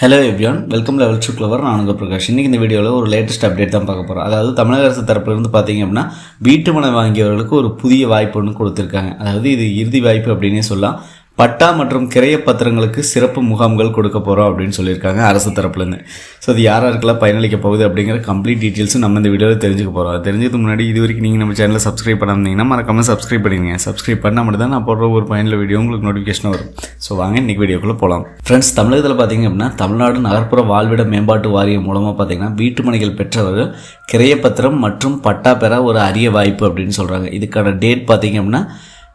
Hello everyone welcome level two lover நான் உங்கள் பிரகாஷ். இன்றைக்கி இந்த வீடியோவில் ஒரு லேட்டஸ்ட் அப்டேட் தான் பார்க்க போகிறோம் அதாவது தமிழக அரசு தரப்புலேருந்து பார்த்தீங்க அப்படின்னா வீட்டு மனை வாங்கியவர்களுக்கு ஒரு புதிய வாய்ப்பு ஒன்று கொடுத்துருக்காங்க. அதாவது இது இறுதி வாய்ப்பு அப்படின்னே சொல்லலாம். பட்டா மற்றும் கிரைய பத்திரங்களுக்கு சிறப்பு முகாம்கள் கொடுக்க போகிறோம் அப்படின்னு சொல்லியிருக்காங்க அரசு தரப்புலேருந்து ஸோ அது யார் யாருக்கெல்லாம் பயனளிக்க போகுது அப்படிங்கிற கம்ப்ளீட் டீட்டெயில்ஸும் நம்ம இந்த வீடியோவில் தெரிஞ்சுக்க போகிறோம் அது தெரிஞ்சதுக்கு முன்னாடி இது வரைக்கும் நீங்கள் நம்ம சேனலில் சப்ஸ்கிரைப் பண்ணாமீங்கன்னா மறக்காமல் சப்ஸ்கிரைப் பண்ணிடுங்க சப்ஸ்கிரைப் பண்ணால் மட்டும் தான் நான் போடுற ஒரு பயனில் வீடியோ உங்களுக்கு நோட்டிஃபிகேஷன் வரும். ஸோ வாங்க இன்றைக்கி வீடியோக்குள்ளே போகலாம் ஃப்ரெண்ட்ஸ் தமிழகத்தில் பார்த்தீங்க அப்படின்னா தமிழ்நாடு நகர்ப்புற வாழ்விட மேம்பாட்டு வாரியம் மூலமாக பார்த்தீங்கன்னா வீட்டு மனைகள் பெற்றவர்கள் கிரையப்பத்திரம் மற்றும் பட்டா பெற ஒரு அரிய வாய்ப்பு அப்படின்னு சொல்கிறாங்க இதுக்கான டேட் பார்த்தீங்க அப்படின்னா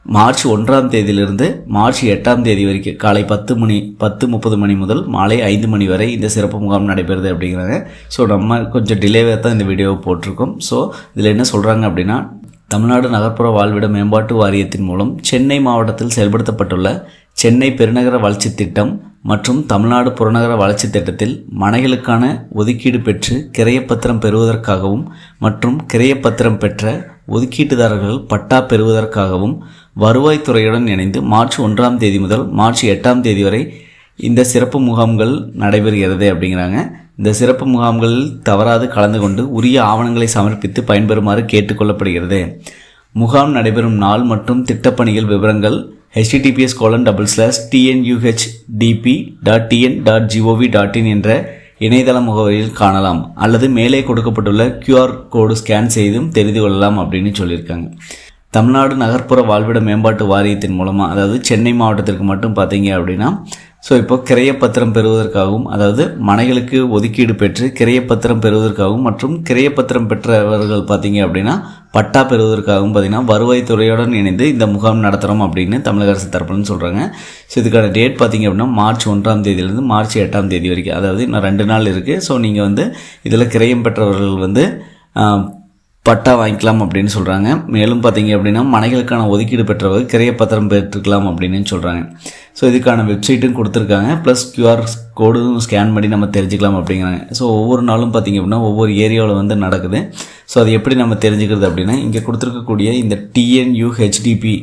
மார்ச் ஒன்றாம் தேதியிலிருந்து மார்ச் எட்டாம் தேதி வரைக்கும் காலை பத்து மணி பத்து முப்பது மணி முதல் மாலை ஐந்து மணி வரை இந்த சிறப்பு முகாம் நடைபெறுது அப்படிங்கிறாங்க. ஸோ நம்ம கொஞ்சம் டிலேவாக தான் இந்த வீடியோவை போட்டிருக்கோம். ஸோ இதில் என்ன சொல்கிறாங்க அப்படின்னா தமிழ்நாடு நகர்ப்புற வாழ்விட மேம்பாட்டு வாரியத்தின் மூலம் சென்னை மாவட்டத்தில் செயல்படுத்தப்பட்டுள்ள சென்னை பெருநகர வளர்ச்சி திட்டம் மற்றும் தமிழ்நாடு புறநகர வளர்ச்சி திட்டத்தில் மனைகளுக்கான ஒதுக்கீடு பெற்று கிரையப்பத்திரம் பெறுவதற்காகவும் மற்றும் கிரையப்பத்திரம் பெற்ற ஒதுக்கீட்டுதாரர்கள் பட்டா பெறுவதற்காகவும் வருவாய்த்துறையுடன் இணைந்து மார்ச் ஒன்றாம் தேதி முதல் மார்ச் எட்டாம் தேதி வரை இந்த சிறப்பு முகாம்கள் நடைபெறுகிறது அப்படிங்கிறாங்க. இந்த சிறப்பு முகாம்களில் தவறாது கலந்து கொண்டு உரிய ஆவணங்களை சமர்ப்பித்து பயன்பெறுமாறு கேட்டுக்கொள்ளப்படுகிறது முகாம் நடைபெறும் நாள் மற்றும் திட்டப்பணிகள் விவரங்கள் HTTPS colon double slash TNUH DB dot TN dot GOV dot in என்ற இணையதள முகவரியில் காணலாம் அல்லது மேலே கொடுக்கப்பட்டுள்ள கியூஆர் கோடு ஸ்கேன் செய்தும் தெரிந்து கொள்ளலாம் அப்படின்னு சொல்லியிருக்காங்க. தமிழ்நாடு நகர்ப்புற வாழ்விட மேம்பாட்டு வாரியத்தின் மூலமாக அதாவது சென்னை மாவட்டத்திற்கு மட்டும் பார்த்தீங்க அப்படின்னா ஸோ இப்போ கிரையப்பத்திரம் பெறுவதற்காகவும் அதாவது மனைகளுக்கு ஒதுக்கீடு பெற்று கிரையப்பத்திரம் பெறுவதற்காகவும் மற்றும் கிரையப்பத்திரம் பெற்றவர்கள் பார்த்தீங்க அப்படின்னா பட்டா பெறுவதற்காகவும் பார்த்தீங்கன்னா வருவாய்த்துறையுடன் இணைந்து இந்த முகாம் நடத்துகிறோம் அப்படின்னு தமிழக அரசு தரப்புன்னு சொல்கிறாங்க ஸோ இதுக்கான டேட் பார்த்தீங்க அப்படின்னா மார்ச் ஒன்றாம் தேதியிலேருந்து மார்ச் எட்டாம் தேதி வரைக்கும் அதாவது இன்னும் ரெண்டு நாள் இருக்குது ஸோ நீங்கள் வந்து இதில் கிரையம் பெற்றவர்கள் வந்து பட்டா வாங்கிக்கலாம் அப்படின்னு சொல்கிறாங்க மேலும் பார்த்தீங்க அப்படின்னா மனைகளுக்கான ஒதுக்கீடு பெற்றவர்கள் கிரையப்பத்திரம் பெற்றுக்கலாம் அப்படின்னு சொல்கிறாங்க ஸோ இதுக்கான வெப்சைட்டும் கொடுத்துருக்காங்க. ப்ளஸ் கியூஆர் கோடும் ஸ்கேன் பண்ணி நம்ம தெரிஞ்சுக்கலாம் அப்படிங்கிறாங்க. ஸோ ஒவ்வொரு நாளும் பார்த்திங்க அப்படின்னா ஒவ்வொரு ஏரியாவில் வந்து நடக்குது. ஸோ அது எப்படி நம்ம தெரிஞ்சுக்கிறது அப்படின்னா இங்கே கொடுத்துருக்கக்கூடிய இந்த TNUHDB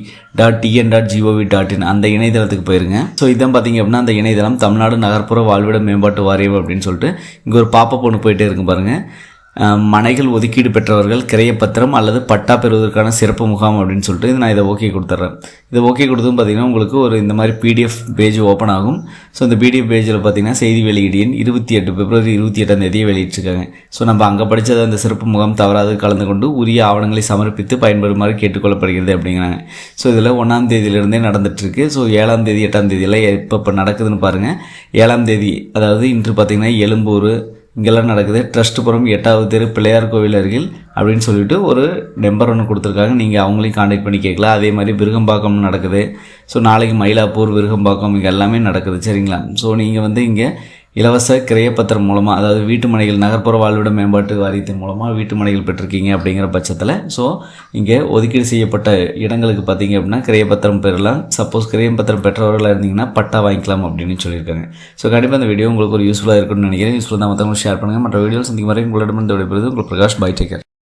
dot TN dot GOV dot in அந்த இணையதளத்துக்கு போயிருங்க. ஸோ இதான் பார்த்தீங்க அப்படின்னா அந்த இணையதளம் தமிழ்நாடு நகர்ப்புற வாழ்விட மேம்பாட்டு வாரியம் அப்படின்னு சொல்லிட்டு இங்கே ஒரு பாப்பப் ஒன்று போயிட்டே இருக்கும் பாருங்கள் மனைகள் ஒதுக்கீடு பெற்றவர்கள் கிரையப்பத்திரம் அல்லது பட்டா பெறுவதற்கான சிறப்பு முகாம் அப்படின்னு சொல்லிட்டு இது நான் இதை ஓகே கொடுத்துட்றேன் இதை ஓகே கொடுத்தும் பார்த்தீங்கன்னா உங்களுக்கு ஒரு இந்த மாதிரி பிடிஎஃப் பேஜ் ஓப்பன் ஆகும். ஸோ இந்த பிடிஎஃப் பேஜில் பார்த்தீங்கன்னா செய்தி வெளியீடு எண் இருபத்தி எட்டு பிப்ரவரி இருபத்தி எட்டாம் தேதியை வெளியிட்டிருக்காங்க. ஸோ நம்ம அங்கே படித்தது அந்த சிறப்பு முகாம் தவறாது கலந்து கொண்டு உரிய ஆவணங்களை சமர்ப்பித்து பயன்பெறுமாறு கேட்டுக்கொள்ளப்படுகிறது அப்படிங்கிறாங்க. ஸோ இதில் ஒன்றாம் தேதியிலிருந்தே நடந்துகிட்ருக்கு ஸோ ஏழாம் தேதி எட்டாம் தேதியெல்லாம் எப்போ இப்போ நடக்குதுன்னு பாருங்கள் ஏழாம் தேதி அதாவது இன்று பார்த்திங்கன்னா எழும்பூர் இங்கெல்லாம் நடக்குது. ட்ரஸ்ட்புரம் எட்டாவது தெரு பிள்ளையார் கோவில் அருகில் அப்படின்னு சொல்லிட்டு ஒரு நம்பர் ஒன்று கொடுத்துருக்காங்க. நீங்கள் அவங்களையும் காண்டாக்ட் பண்ணி கேட்கலாம். அதே மாதிரி விருகம்பாக்கம் நடக்குது. ஸோ நாளைக்கு மயிலாப்பூர் விருகம்பாக்கம் இங்கே எல்லாமே நடக்குது. சரிங்களா? ஸோ நீங்கள் வந்து இங்கே இலவச கிரையப்பத்திரம் மூலமாக அதாவது வீட்டு மனைகள் நகர்ப்புற வாழ்விட மேம்பாட்டு வாரியத்தின் மூலமாக வீட்டு மனைகள் பெற்றிருக்கீங்க அப்படிங்கிற பட்சத்தில் ஸோ இங்கே ஒதுக்கீடு செய்யப்பட்ட இடங்களுக்கு பார்த்தீங்க அப்படின்னா கிரையப்பத்திரம் பெறலாம். சப்போஸ் கிரையப்பத்திரம் பெற்றவர்களாக இருந்தீங்கன்னா பட்டா வாங்கிக்கலாம் அப்படின்னு சொல்லியிருக்காங்க. ஸோ கண்டிப்பாக இந்த வீடியோ உங்களுக்கு ஒரு யூஸ்ஃபுல்லாக இருக்கும்னு நினைக்கிறேன். யூஸ்ஃபுல்லாக தான் மற்றவங்களுக்கு ஷேர் பண்ணுங்கள் மற்ற வீடியோ சந்திக்கும் வரை உங்களிடமிருந்து விடைபெறுது உங்கள் பிரகாஷ் பை டேக்கர்